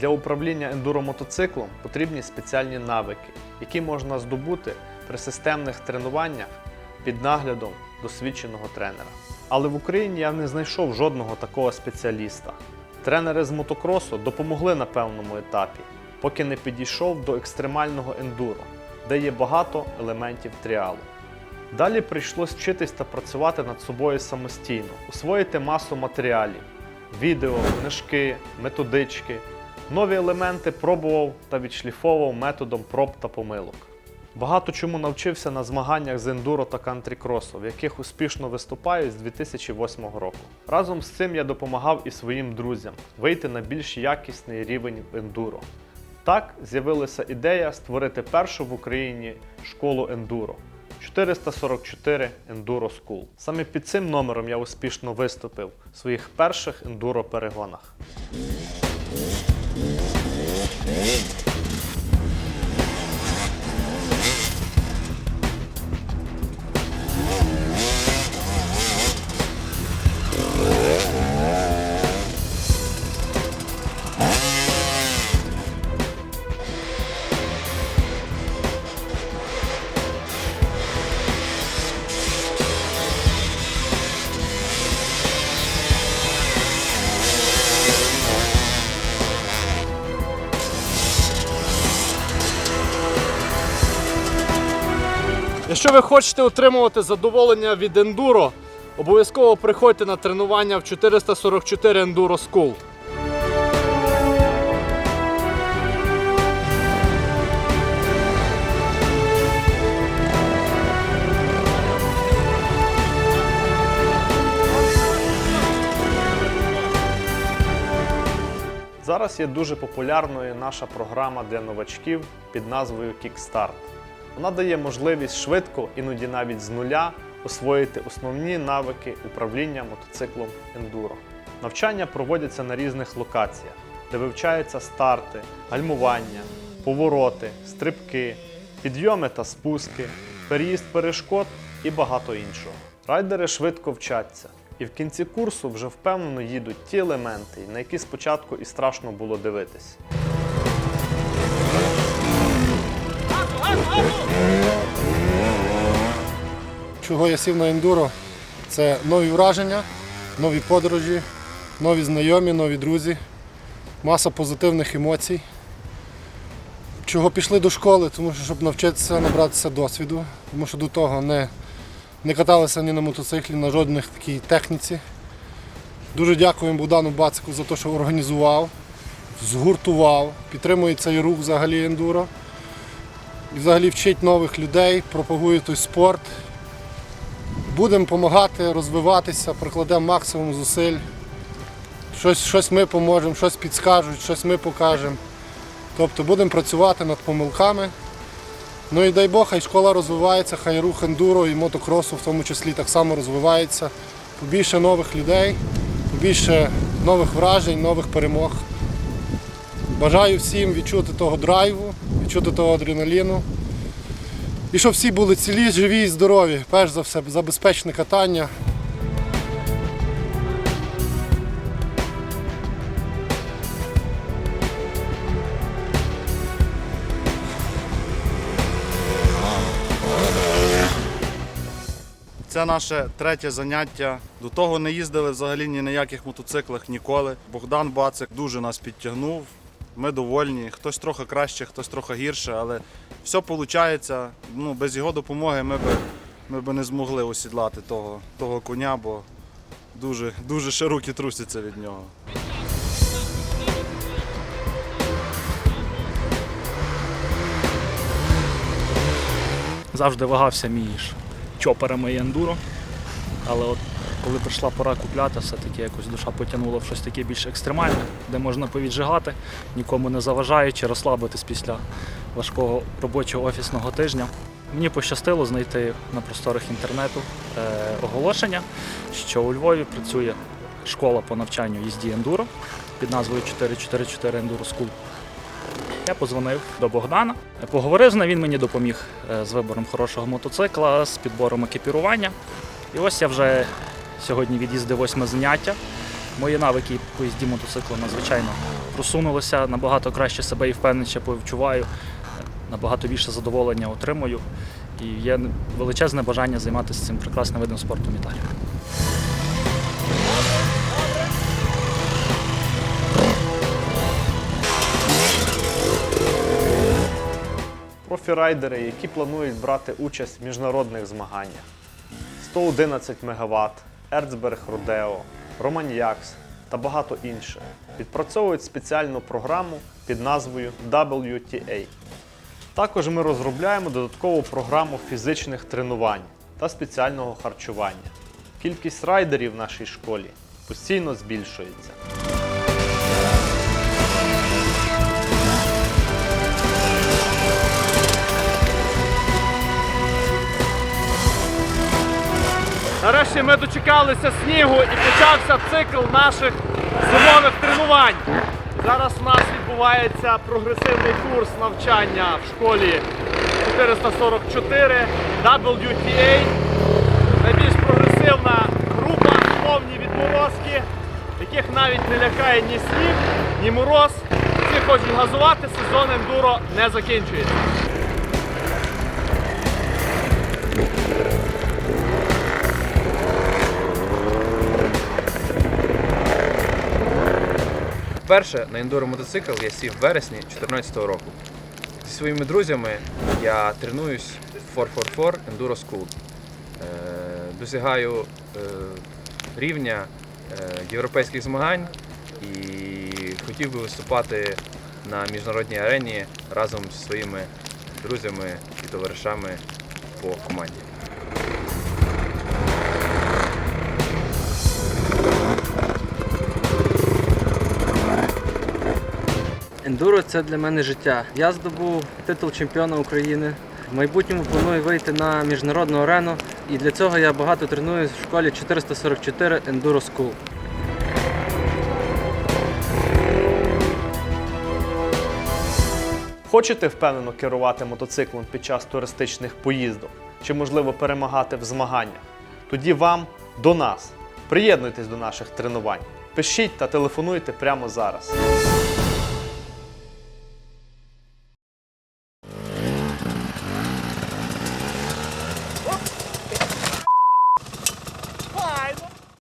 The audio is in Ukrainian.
Для управління ендуромотоциклом потрібні спеціальні навики, які можна здобути при системних тренуваннях під наглядом досвідченого тренера. Але в Україні я не знайшов жодного такого спеціаліста. Тренери з мотокросу допомогли на певному етапі, поки не підійшов до екстремального ендуро, де є багато елементів тріалу. Далі прийшлось вчитись та працювати над собою самостійно, освоїти масу матеріалів, відео, книжки, методички. Нові елементи пробував та відшліфовував методом проб та помилок. Багато чому навчився на змаганнях з ендуро та кантрі-кросу, в яких успішно виступаю з 2008 року. Разом з цим я допомагав і своїм друзям вийти на більш якісний рівень в ендуро. Так з'явилася ідея створити першу в Україні школу ендуро 444 Enduro School. Саме під цим номером я успішно виступив в своїх перших ендуро перегонах. 네. Якщо ви хочете отримувати задоволення від ендуро, обов'язково приходьте на тренування в 444 Enduro School. Зараз є дуже популярною наша програма для новачків під назвою Kickstart. Вона дає можливість швидко, іноді навіть з нуля, освоїти основні навики управління мотоциклом ендуро. Навчання проводяться на різних локаціях, де вивчаються старти, гальмування, повороти, стрибки, підйоми та спуски, переїзд перешкод і багато іншого. Райдери швидко вчаться, і в кінці курсу вже впевнено їдуть ті елементи, на які спочатку і страшно було дивитись. Чого я сів на ендуро? Це нові враження, нові подорожі, нові знайомі, нові друзі, маса позитивних емоцій. Чого пішли до школи, тому що щоб навчитися набратися досвіду, тому що до того не, не каталися ні на мотоциклі, на жодних такій техніці. Дуже дякуємо Богдану Бацику за те, що організував, згуртував, підтримує цей рух взагалі ендуро. І взагалі вчить нових людей, пропагує той спорт. Будемо допомагати, розвиватися, прикладемо максимум зусиль. Щось, щось ми поможемо, щось підскажуть, щось ми покажемо. Тобто будемо працювати над помилками. Ну і дай Бог, хай школа розвивається, хай рух ендуро і мотокросу в тому числі так само розвивається. Побільше нових людей, побільше нових вражень, нових перемог. Бажаю всім відчути того драйву, відчути того адреналіну. І щоб всі були цілі, живі і здорові. Перш за все, за безпечне катання. Це наше третє заняття. До того не їздили взагалі ні на яких мотоциклах ніколи. Богдан Бацик дуже нас підтягнув. Ми довольні. Хтось трохи краще, хтось трохи гірше, але все виходить. Ну, без його допомоги ми б, ми б не змогли осідлати того, того коня, бо дуже, дуже руки трусяться від нього. завжди вагався між чоперами і ендуро. Але от коли прийшла пора купляти, все-таки якось душа потягнула в щось таке більш екстремальне, де можна повіджигати, нікому не заважаючи, розслабитись після важкого робочого офісного тижня. Мені пощастило знайти на просторах інтернету е, оголошення, що у Львові працює школа по навчанню їзді ендуро під назвою 444 Enduro School. Я позвонив до Богдана, поговорив з ним, він мені допоміг е, з вибором хорошого мотоцикла, з підбором екіпірування. І ось я вже сьогодні від'їздив восьме заняття. Мої навики по їзді мотоциклом надзвичайно просунулися, набагато краще себе і впевненіше почуваю, набагато більше задоволення отримую. І є величезне бажання займатися цим прекрасним видом спорту в Італії. Профірайдери, які планують брати участь в міжнародних змаганнях. 111 МВт, Ерцберг Рудео, Романьякс та багато інших відпрацьовують спеціальну програму під назвою WTA. Також ми розробляємо додаткову програму фізичних тренувань та спеціального харчування. Кількість райдерів в нашій школі постійно збільшується. Нарешті ми дочекалися снігу і почався цикл наших зимових тренувань. Зараз у нас відбувається прогресивний курс навчання в школі 444 WTA. Найбільш прогресивна група, повні відморозки, яких навіть не лякає ні сніг, ні мороз. Всі хочуть газувати, сезон ендуро не закінчується. Вперше на ендуро мотоцикл я сів в вересні 2014 року. Зі своїми друзями я тренуюсь в 444 Enduro School. Е, Досягаю е, рівня е, європейських змагань і хотів би виступати на міжнародній арені разом зі своїми друзями і товаришами по команді. Ендуро це для мене життя. Я здобув титул чемпіона України. В майбутньому планую вийти на міжнародну арену, і для цього я багато тренуюсь в школі 444 Enduro School. Хочете впевнено керувати мотоциклом під час туристичних поїздок чи, можливо, перемагати в змаганнях? Тоді вам до нас. Приєднуйтесь до наших тренувань. Пишіть та телефонуйте прямо зараз.